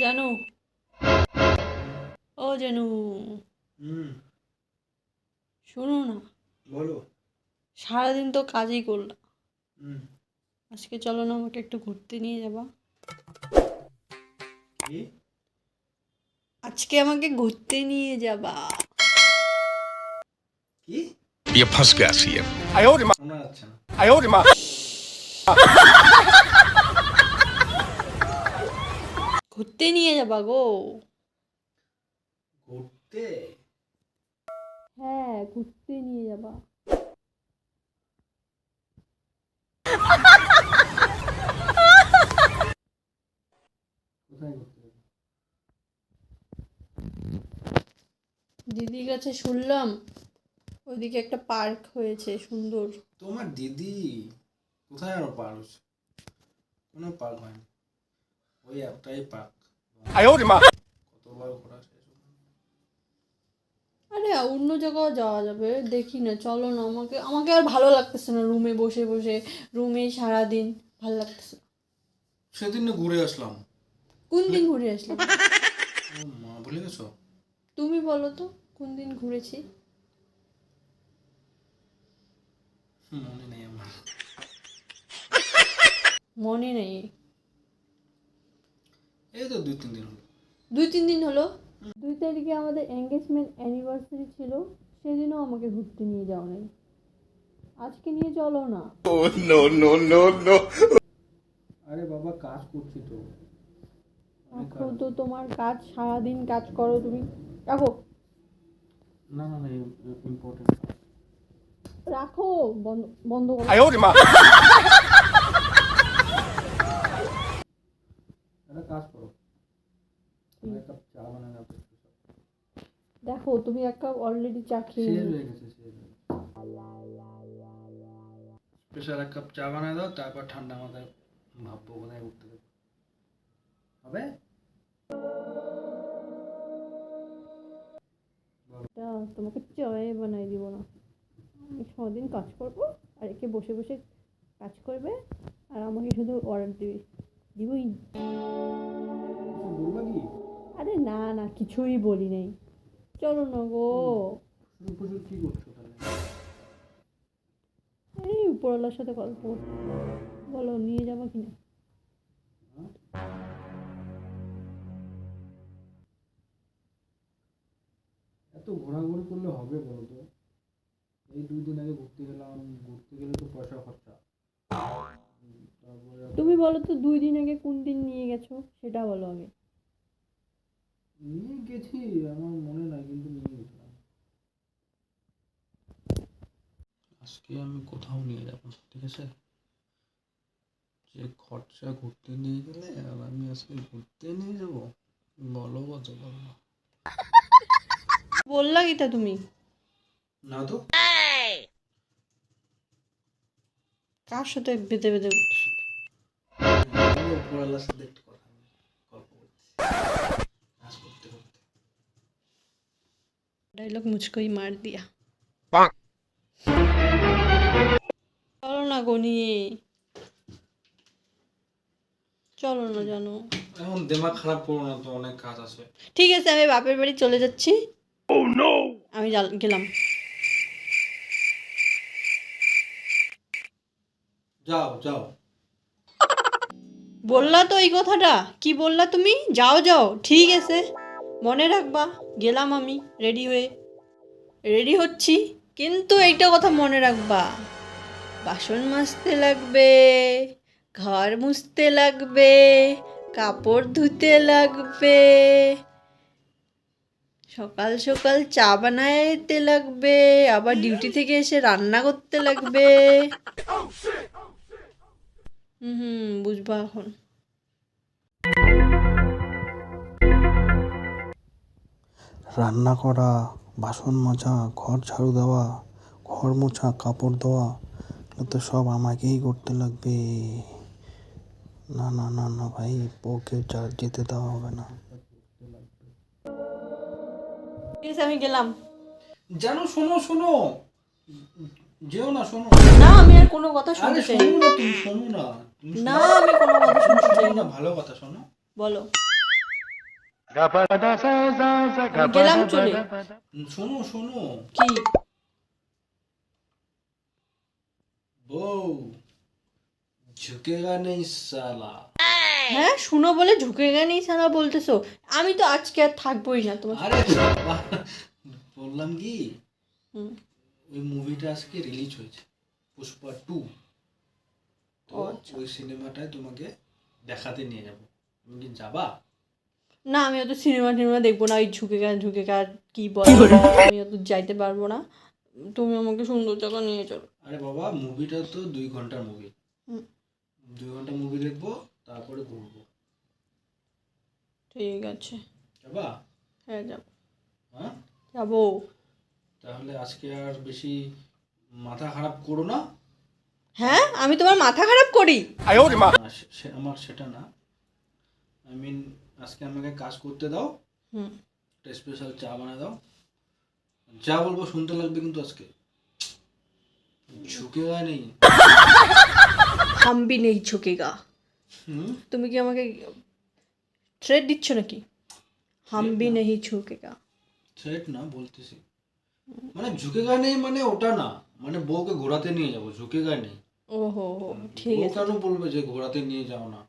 জানু ও জানু হুম শোনো না বলো সারাদিন তো কাজই করলাম হুম আজকে চলো না আমাকে একটু ঘুরতে নিয়ে যাবা কি আজকে আমাকে ঘুরতে নিয়ে যাবা কি ये फंस गया सीएम শোনা যাচ্ছে না ঘুরতে নিয়ে যাবা গো ঘুরতে হ্যাঁ ঘুরতে নিয়ে যাবা দিদির কাছে শুনলাম ওইদিকে একটা পার্ক হয়েছে সুন্দর। তোমার দিদি কোথায় আরও পার হচ্ছে কোনো পার্ক হয়নি। ওই একটাই পার্ক। আরে অন্য জায়গাও যাওয়া যাবে। দেখি না চলো না আমাকে আমাকে আর ভালো লাগতেছে না রুমে বসে বসে। রুমে সারাদিন ভালো লাগতেছে সেদিন না ঘুরে আসলাম। কোন দিন ঘুরে আসলাম? মা ভুলে গেছো? তুমি বলো তো কোন দিন ঘুরেছি? মনে নেই আমার। মনে নেই। এই তো দুই তিন দিন হলো। দুই তিন দিন হলো? দুই তারিখে আমাদের এঙ্গেজমেন্ট অ্যানিভার্সারি ছিল সেদিনও আমাকে ঘুরতে নিয়ে যাও নাই। আজকে নিয়ে চলো না। আরে বাবা কাজ করছি তো। এখন তো তোমার কাজ সারাদিন কাজ করো তুমি। রাখো। না না না ইম্পর্টেন্ট রাখো বন্ধ বন্ধ করো একটা কাজ করো। এক কাপ চা বানানো আছে দেখো তুমি এক কাপ অলরেডি চা খেয়ে শেষ হয়ে গেছে শেষ হয়ে গেছে। স্পেশাল এক কাপ চা বানায় দাও তারপর ঠান্ডা মাথায় ভাববো কোথায় ঘুরতে যাব। হবে? তোমাকে চায়ে বানাই দিব না। আমি সারাদিন কাজ করব আর একে বসে বসে কাজ করবে আর আমাকে শুধু অর্ডার দিবে দিবই আরে না না কিছুই বলি নাই। চলো না গো। এই উপরওয়ালার সাথে গল্প। বলো নিয়ে যাব কিনা? এত ঘোরাঘুরি করলে হবে বলো তো? এই দুই দিন আগে ঘুরতে গেলাম ঘুরতে গেলে তো পয়সা খরচা। তুমি বলো তো দুই দিন আগে কোন দিন নিয়ে গেছো? সেটা বলো আগে। নিয়ে গেছি আমার মনে নাই কিন্তু নিয়ে গেছিলাম। আজকে আমি কোথাও নিয়ে যাব ঠিক আছে? যে খরচা ঘুরতে নিয়ে গেলে আর আমি আজকে ঘুরতে নিয়ে যাব? বলো কত বলো। বললা গীতা তুমি? না তো। কার সাথে বেঁধে বেঁধে উঠছো? আল্লাহর সাথে একটু কথা বলি গল্প নাচ করতে করতে। মুচকই মার দিয়া। চলো না চলো না জানো। এখন দিমাগ খারাপ করো না তো অনেক কাজ আছে। ঠিক আছে আমি বাপের বাড়ি চলে যাচ্ছি। oh, ও নো আমি গেলাম। যাও যাও। বললা তো এই কথাটা। কি বললা তুমি? যাও যাও, ঠিক আছে। মনে রাখবা, গেলাম আমি, রেডি হয়ে। রেডি হচ্ছি, কিন্তু এইটা কথা মনে রাখবা। বাসন মাজতে লাগবে, ঘর মুছতে লাগবে, কাপড় ধুতে লাগবে, সকাল সকাল চা বানাইতে লাগবে, আবার ডিউটি থেকে এসে রান্না করতে লাগবে। হুম বুঝবা এখন। রান্না করা বাসন মাজা ঘর ঝাড়ু দেওয়া ঘর মোছা কাপড় দেওয়া এগুলো তো সব আমাকেই করতে লাগবে। না না না না ভাই ওকে যা- যেতে দেওয়া হবে না। ঠিক আছে আমি গেলাম। জানো শোনো শোনো। যেও না শোনো। না আমি আর কোনো কথা শুনতে চাই না তুমি শোনো না। তুমি না আমি কোনো কথা শুনতে চাই না। ভালো কথা শোনো। বলো। গেলাম চলে। শোনো শোনো। কি? বউ ঝুঁকেগা নেই সালা হ্যাঁ শুনো বলে ঝুঁকে গেনি সারা বলতেছো। আমি তো আজকে আর থাকবোই না তোমার আরে বললাম কি? ওই মুভিটা আজকে রিলিজ হয়েছে পুষ্পা টু তো আচ্ছা। ওই সিনেমাটায় তোমাকে দেখাতে নিয়ে যাব। তুমি কি যাবা? না আমি অত সিনেমা টিনেমা দেখব না। ওই ঝুঁকে গা ঝুঁকে গা কি বল? আমি অত যাইতে পারব না। তুমি আমাকে সুন্দর জায়গা নিয়ে চলো আরে বাবা মুভিটা তো দুই ঘণ্টার মুভি হুম। দুই ঘণ্টা মুভি দেখব তারপরে ঘুরবো। ঠিক আছে। যাবা? হ্যাঁ যাব। হ্যাঁ? যাব। তাহলে আজকে আর বেশি মাথা খারাপ করো না। হ্যাঁ? আমি তোমার মাথা খারাপ করি। আমার সেটা না। আই মিন আজকে আমাকে কাজ করতে দাও। হুম। একটা স্পেশাল চা বানিয়ে দাও। যা বলব শুনতে লাগবে কিন্তু আজকে। ঝুঁকে গায়ে নেই। হাম নেই ঝুঁকেগা হুম? তুমি কি আমাকে থ্রেড দিচ্ছ নাকি? হাম ভি নেই ঝুঁকেগা থ্রেট না বলতেছি। মানে ঝুঁকে গায়ে নেই মানে ওটা না। মানে বউকে ঘোরাতে নিয়ে যাব। ঝুঁকে গায়ে নেই। ও হো হো ঠিক আছে। কেন বলবে যে ঘোরাতে নিয়ে যাও না।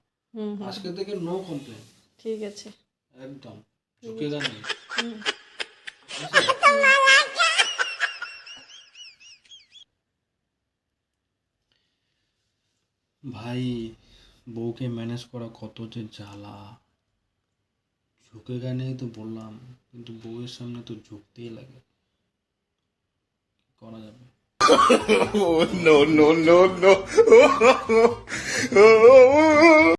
আজকে থেকে নো কমপ্লেন ঠিক আছে। একদম। ঝুঁকে নেই? ভাই বউকে ম্যানেজ করা কত যে জ্বালা। ঝুঁকে গানেই তো বললাম কিন্তু বউয়ের সামনে তো ঝুঁকতেই লাগে। করা যাবে? no, no, no, no.